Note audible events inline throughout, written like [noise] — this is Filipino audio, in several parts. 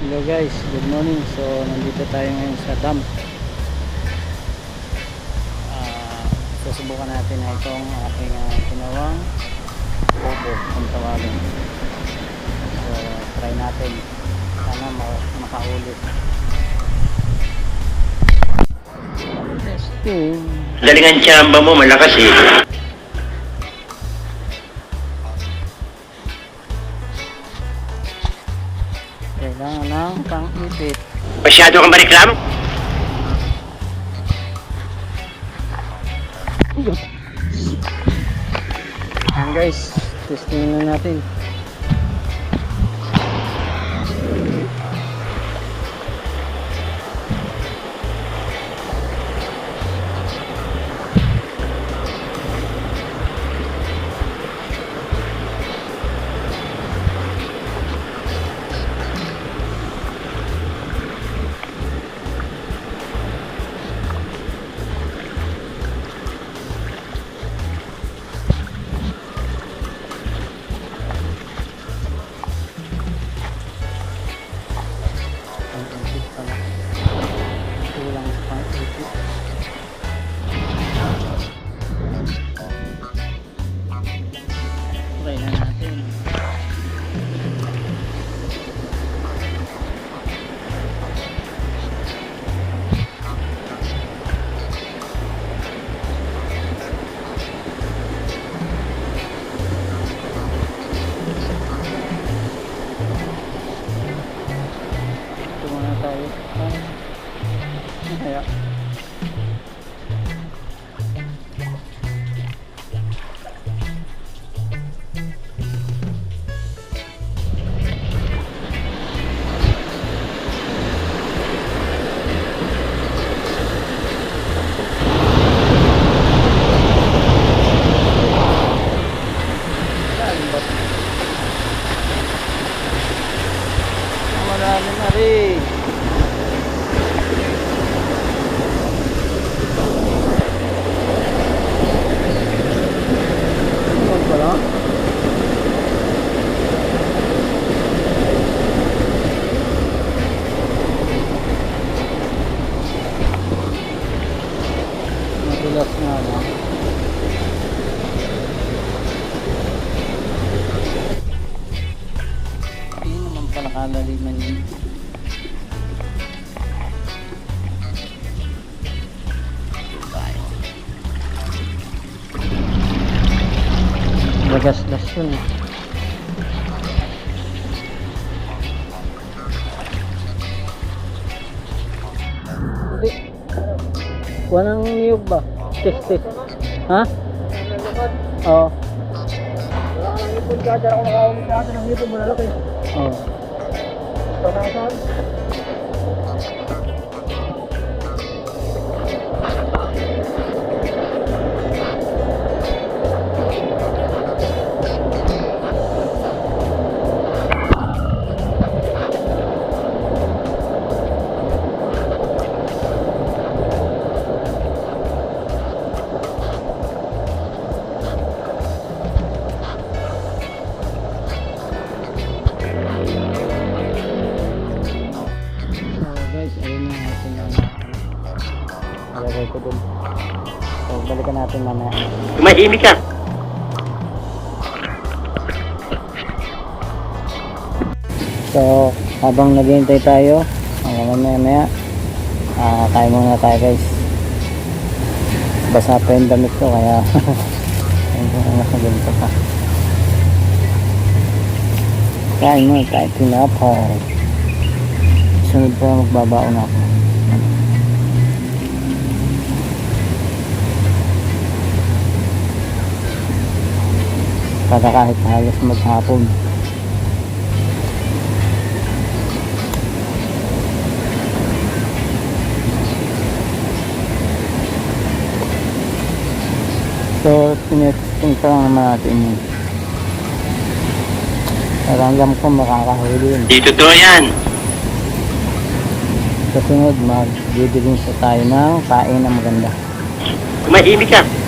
Hello guys, good morning. So nandito tayo ngayon sa dam. Ah, susubukan natin na itong aking uh, ginawang bobo kung tawagin. So try natin. Sana ma- makaulit. Testing. Galingan tsamba mo, malakas eh. Kailangan ng pang-ipit. Masyado kang mareklamo? Ayan guys, testing na natin. Sa pang-ipit. Try na Malalim na kalaliman yun. Eh. Hindi. Walang niyog ba? Test, test. Ha? Oo. Oo. So ayun na ating ano. Nalagay ko dun. So balikan natin mamaya. Tumahimik ka. So habang naghihintay tayo, hanggang mamaya maya, ah tayo muna tayo guys. Basa pa yung damit ko kaya [laughs] ayun ko na nakaganto pa. Kain mo, kahit tinapay. Sunod pa magbabaon ako. Para kahit halos maghapon. So, tinesting pa lang naman natin yun. Para alam ko makakahuli yun. Di totoo yan. Sa sunod, mag-didiling sa tayo ng kain na maganda. Tumahimik ka.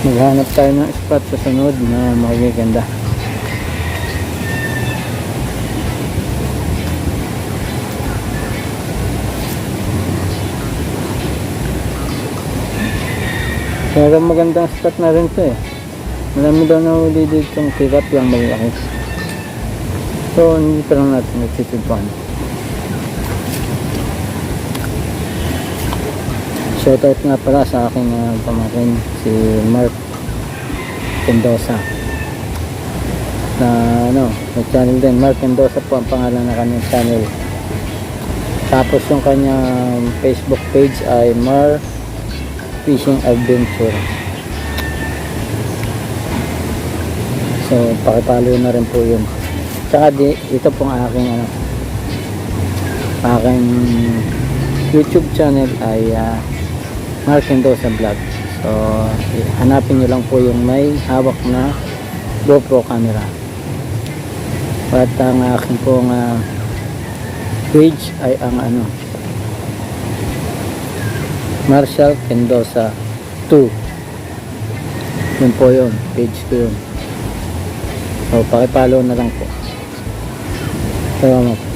Maghanap tayo ng spot sa sunod na magiganda. Pero magandang spot na rin to eh. Marami daw na huli dito yung kirap yung malaki. So, hindi pa lang natin nagsisipon. Shoutout nga pala sa aking uh, pamakin si Mark Mendoza. Na ano, may channel din. Mark Mendoza po ang pangalan ng kanyang channel. Tapos yung kanyang Facebook page ay Mar Fishing Adventure. So pakipalo na rin po yun. Tsaka di, ito pong aking ano aking YouTube channel ay ah, Mark Mendoza Vlog. So, hanapin nyo lang po yung may hawak na GoPro camera. At ang aking pong ah, page ay ang ano Marshall Mendoza 2 yun po yun page ko yun so pakipalo na lang po salamat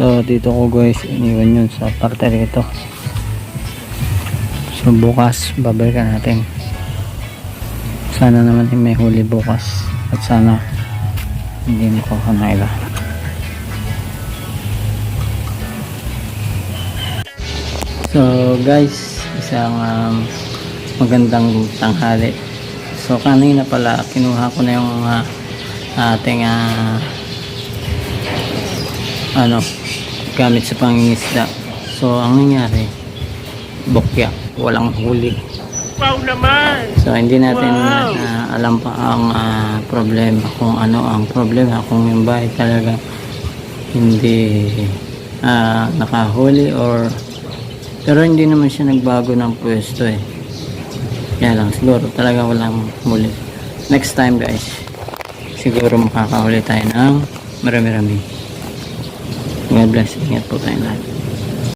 So dito ko guys iniwan yun sa parte rito. So bukas babalikan natin. Sana naman eh, may huli bukas at sana hindi makakanaila. So guys, isang um, magandang tanghali. So kanina pala kinuha ko na yung uh, ating ah, ano gamit sa pangingisda so ang nangyari bokya walang huli Wow naman! so hindi natin Wow! ah, alam pa ang ah, problema kung ano ang problema kung yung bahay talaga hindi ah, nakahuli or pero hindi naman siya nagbago ng pwesto eh kaya lang siguro talaga walang huli next time guys siguro makakahuli tayo ng marami-rami God bless. Ingat po tayong lahat.